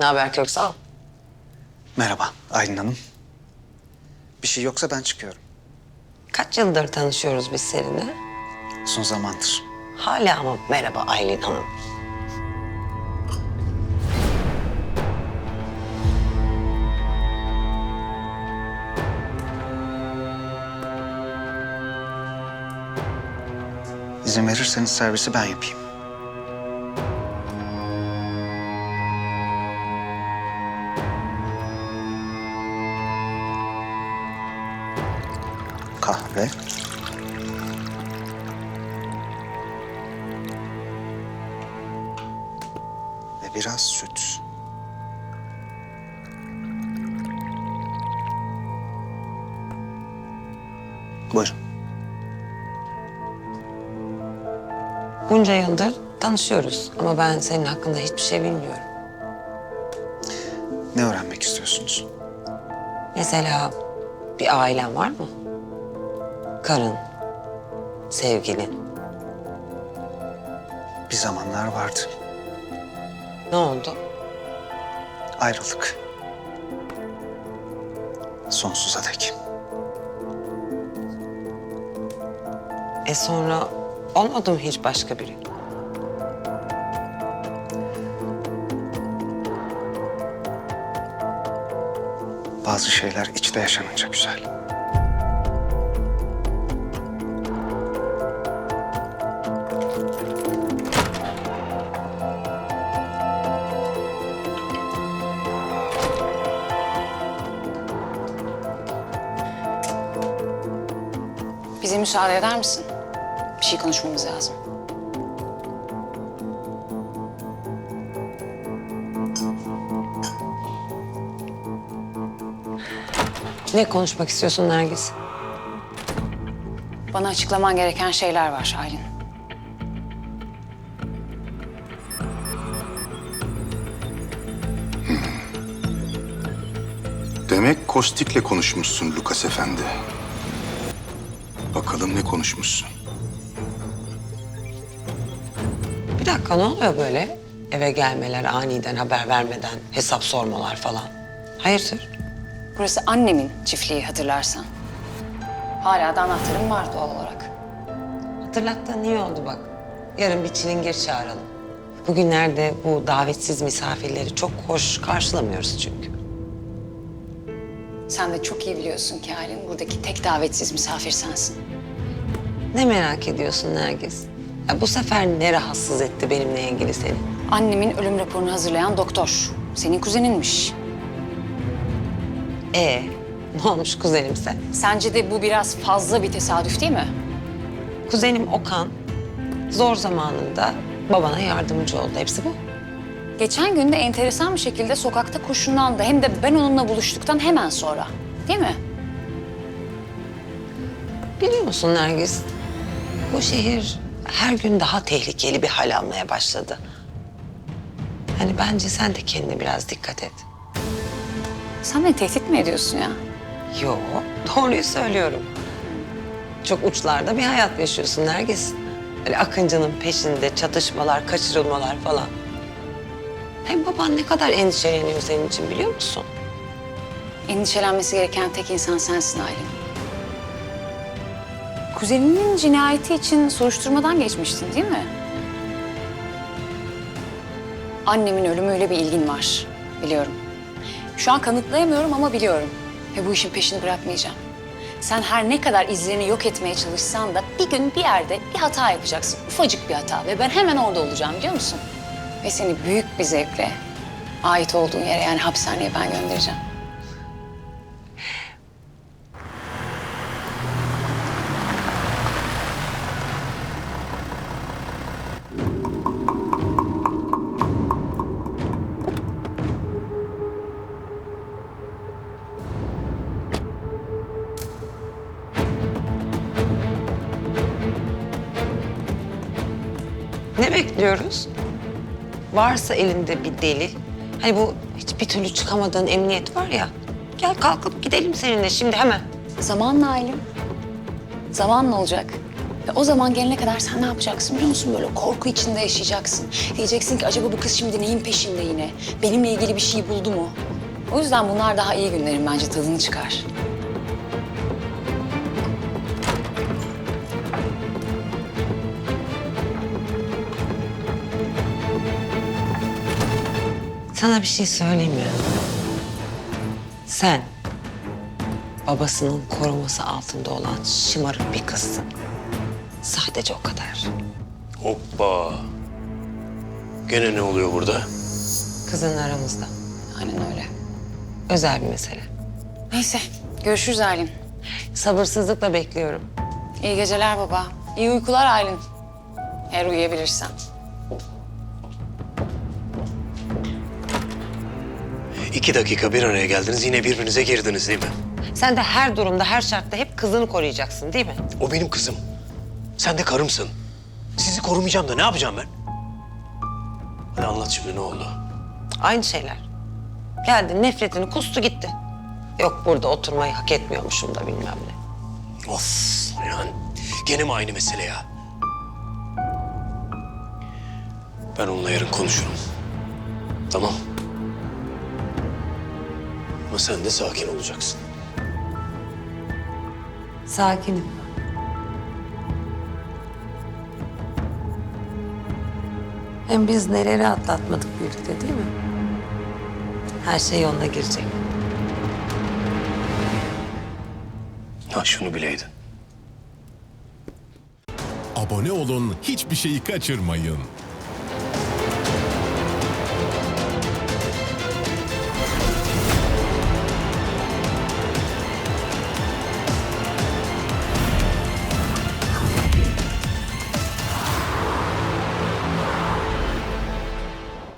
Ne haber Köksal? Merhaba Aylin Hanım. Bir şey yoksa ben çıkıyorum. Kaç yıldır tanışıyoruz biz seninle? Son zamandır. Hala mı merhaba Aylin Hanım? İzin verirseniz servisi ben yapayım. Kahve. Ve biraz süt. Buyurun. Bunca yıldır tanışıyoruz ama ben senin hakkında hiçbir şey bilmiyorum. Ne öğrenmek istiyorsunuz? Mesela bir ailen var mı? Karın, sevgilin. Bir zamanlar vardı. Ne oldu? Ayrılık. Sonsuza dek. E sonra olmadı mı hiç başka biri? Bazı şeyler içte yaşanınca güzel. Bize müsaade eder misin? Bir şey konuşmamız lazım. Ne konuşmak istiyorsun Nergis? Bana açıklaman gereken şeyler var Aylin. Demek Kostik'le konuşmuşsun Lukas Efendi. Bakalım ne konuşmuşsun. Bir dakika ne oluyor böyle? Eve gelmeler, aniden haber vermeden, hesap sormalar falan. Hayırdır? Burası annemin çiftliği hatırlarsan. Hala da anahtarım var doğal olarak. Hatırlattığın iyi oldu bak. Yarın bir çilingir çağıralım. Bugünlerde bu davetsiz misafirleri çok hoş karşılamıyoruz çünkü. Sen de çok iyi biliyorsun ki Aylin buradaki tek davetsiz misafir sensin. Ne merak ediyorsun Nergis? Ya bu sefer ne rahatsız etti benimle ilgili seni? Annemin ölüm raporunu hazırlayan doktor. Senin kuzeninmiş. Ee, ne olmuş kuzenimse? Sence de bu biraz fazla bir tesadüf değil mi? Kuzenim Okan zor zamanında babana yardımcı oldu. Hepsi bu. Geçen gün de enteresan bir şekilde sokakta kurşunlandı. Hem de ben onunla buluştuktan hemen sonra. Değil mi? Biliyor musun Nergis? Bu şehir her gün daha tehlikeli bir hal almaya başladı. Hani bence sen de kendine biraz dikkat et. Sen beni tehdit mi ediyorsun ya? Yo, doğruyu söylüyorum. Çok uçlarda bir hayat yaşıyorsun Nergis. Öyle Akıncı'nın peşinde çatışmalar, kaçırılmalar falan. Hem baban ne kadar endişeleniyor senin için biliyor musun? Endişelenmesi gereken tek insan sensin Aylin. Kuzeninin cinayeti için soruşturmadan geçmiştin değil mi? Annemin ölümüyle bir ilgin var. Biliyorum. Şu an kanıtlayamıyorum ama biliyorum. Ve bu işin peşini bırakmayacağım. Sen her ne kadar izlerini yok etmeye çalışsan da bir gün bir yerde bir hata yapacaksın. Ufacık bir hata ve ben hemen orada olacağım biliyor musun? Ve seni büyük bir zevkle ait olduğun yere yani hapishaneye ben göndereceğim. Ne bekliyoruz? Varsa elinde bir delil. Hani bu hiçbir türlü çıkamadığın emniyet var ya. Gel kalkıp gidelim seninle şimdi hemen. Zamanla Aylin. Zamanla olacak. Ve o zaman gelene kadar sen ne yapacaksın biliyor musun? Böyle korku içinde yaşayacaksın. Diyeceksin ki acaba bu kız şimdi neyin peşinde yine? Benimle ilgili bir şey buldu mu? O yüzden bunlar daha iyi günlerin bence tadını çıkar. Sana bir şey söyleyeyim mi? Sen babasının koruması altında olan şımarık bir kızsın. Sadece o kadar. Hoppa. Gene ne oluyor burada? Kızın aramızda. Aynen öyle. Özel bir mesele. Neyse görüşürüz Aylin. Sabırsızlıkla bekliyorum. İyi geceler baba. İyi uykular Aylin. Eğer uyuyabilirsen. İki dakika bir araya geldiniz yine birbirinize girdiniz değil mi? Sen de her durumda, her şartta hep kızını koruyacaksın değil mi? O benim kızım. Sen de karımsın. Sizi korumayacağım da ne yapacağım ben? Hadi anlat şimdi ne oldu? Aynı şeyler. Geldi nefretini kustu gitti. Yok burada oturmayı hak etmiyormuşum da bilmem ne. Of yani gene mi aynı mesele ya? Ben onunla yarın konuşurum. Tamam. Ama sen de sakin olacaksın. Sakinim. Hem biz neleri atlatmadık birlikte değil mi? Her şey yoluna girecek. Ha şunu bileydin. Abone olun, hiçbir şeyi kaçırmayın.